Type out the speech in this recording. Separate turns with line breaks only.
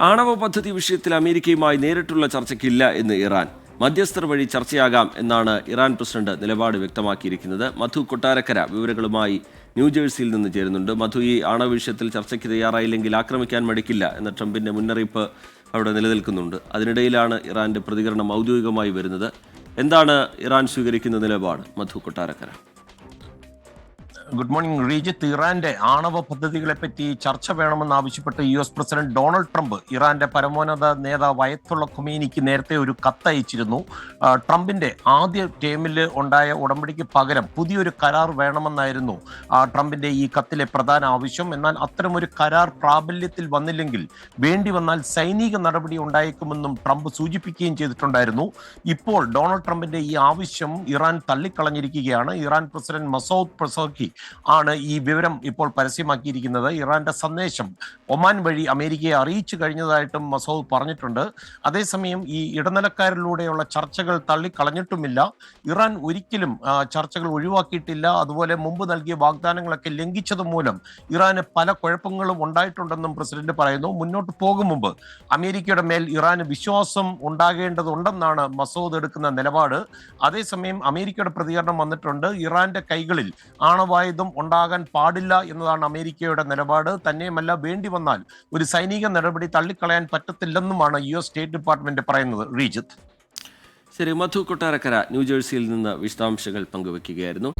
ആണവ പദ്ധതി വിഷയത്തിൽ അമേരിക്കയുമായി നേരിട്ടുള്ള ചർച്ചയ്ക്കില്ല എന്ന് ഇറാൻ. മധ്യസ്ഥർ വഴി ചർച്ചയാകാം എന്നാണ് ഇറാൻ പ്രസിഡന്റ് നിലപാട് വ്യക്തമാക്കിയിരിക്കുന്നത്. മധു കൊട്ടാരക്കര വിവരങ്ങളുമായി ന്യൂജേഴ്സിയിൽ നിന്ന് ചേരുന്നുണ്ട്. മധു ഈ ആണവ വിഷയത്തിൽ ചർച്ചയ്ക്ക് തയ്യാറായില്ലെങ്കിൽ ആക്രമിക്കാൻ മടിക്കില്ല എന്ന ട്രംപിന്റെ മുന്നറിയിപ്പ് അവിടെ നിലനിൽക്കുന്നുണ്ട്. അതിനിടയിലാണ് ഇറാന്റെ പ്രതികരണം ഔദ്യോഗികമായി വരുന്നത്. എന്താണ് ഇറാൻ സ്വീകരിക്കുന്ന നിലപാട്? മധു കൊട്ടാരക്കര.
Good morning. റീജിത്ത് ഇറാന്റെ ആണവ പദ്ധതികളെ പറ്റി ചർച്ച വേണമെന്ന് ആവശ്യപ്പെട്ട് U S president Donald Trump ഇറാന്റെ പരമോന്നത നേതാവ് അയത്തുള്ള ഖുമേനിക്ക് നേരത്തെ ഒരു കത്തയച്ചിരുന്നു. ട്രംപിന്റെ ആദ്യ ടേമിൽ ഉണ്ടായ ഉടമ്പടിക്ക് പകരം പുതിയൊരു കരാർ വേണമെന്നായിരുന്നു ട്രംപിന്റെ ഈ കത്തിലെ പ്രധാന ആവശ്യം. എന്നാൽ അത്തരമൊരു കരാർ പ്രാബല്യത്തിൽ വന്നില്ലെങ്കിൽ വേണ്ടി വന്നാൽ സൈനിക നടപടി ഉണ്ടായേക്കുമെന്നും ട്രംപ് സൂചിപ്പിക്കുകയും ചെയ്തിട്ടുണ്ടായിരുന്നു. ഇപ്പോൾ ഡൊണാൾഡ് ട്രംപിന്റെ ഈ ആവശ്യം ഇറാൻ തള്ളിക്കളഞ്ഞിരിക്കുകയാണ്. ഇറാൻ പ്രസിഡന്റ് മസൌദ് പ്രസോഖി ആണ് ഈ വിവരം ഇപ്പോൾ പരസ്യമാക്കിയിരിക്കുന്നത്. ഇറാന്റെ സന്ദേശം ഒമാൻ വഴി അമേരിക്കയെ അറിയിച്ചു കഴിഞ്ഞതായിട്ടും മസൂദ് പറഞ്ഞിട്ടുണ്ട്. അതേസമയം ഈ ഇടനിലക്കാരിലൂടെയുള്ള ചർച്ചകൾ തള്ളിക്കളഞ്ഞിട്ടുമില്ല. ഇറാൻ ഒരിക്കലും ചർച്ചകൾ ഒഴിവാക്കിയിട്ടില്ല. അതുപോലെ മുമ്പ് നൽകിയ വാഗ്ദാനങ്ങളൊക്കെ ലംഘിച്ചത് മൂലം ഇറാന് പല കുഴപ്പങ്ങളും ഉണ്ടായിട്ടുണ്ടെന്നും പ്രസിഡന്റ് പറയുന്നു. മുന്നോട്ട് പോകും മുമ്പ് അമേരിക്കയുടെ മേൽ ഇറാന് വിശ്വാസം ഉണ്ടാകേണ്ടതുണ്ടെന്നാണ് മസൂദ് എടുക്കുന്ന നിലപാട്. അതേസമയം അമേരിക്കയുടെ പ്രതികരണം വന്നിട്ടുണ്ട്. ഇറാന്റെ കൈകളിൽ ആണവായുധം ഉണ്ടാകാൻ പാടില്ല എന്നതാണ് അമേരിക്കയുടെ നിലപാട്. തന്നെയുമല്ല വേണ്ടി വന്നാൽ ഒരു സൈനിക നടപടി തള്ളിക്കളയാൻ പറ്റത്തില്ലെന്നുമാണ് യു എസ് സ്റ്റേറ്റ് ഡിപ്പാർട്ട്മെന്റ് പറയുന്നത്. റീജിത്ത്.
ശരി മധു കൊട്ടാരക്കര ന്യൂജേഴ്സിയിൽ നിന്ന് വിശദാംശങ്ങൾ പങ്കുവയ്ക്കുകയായിരുന്നു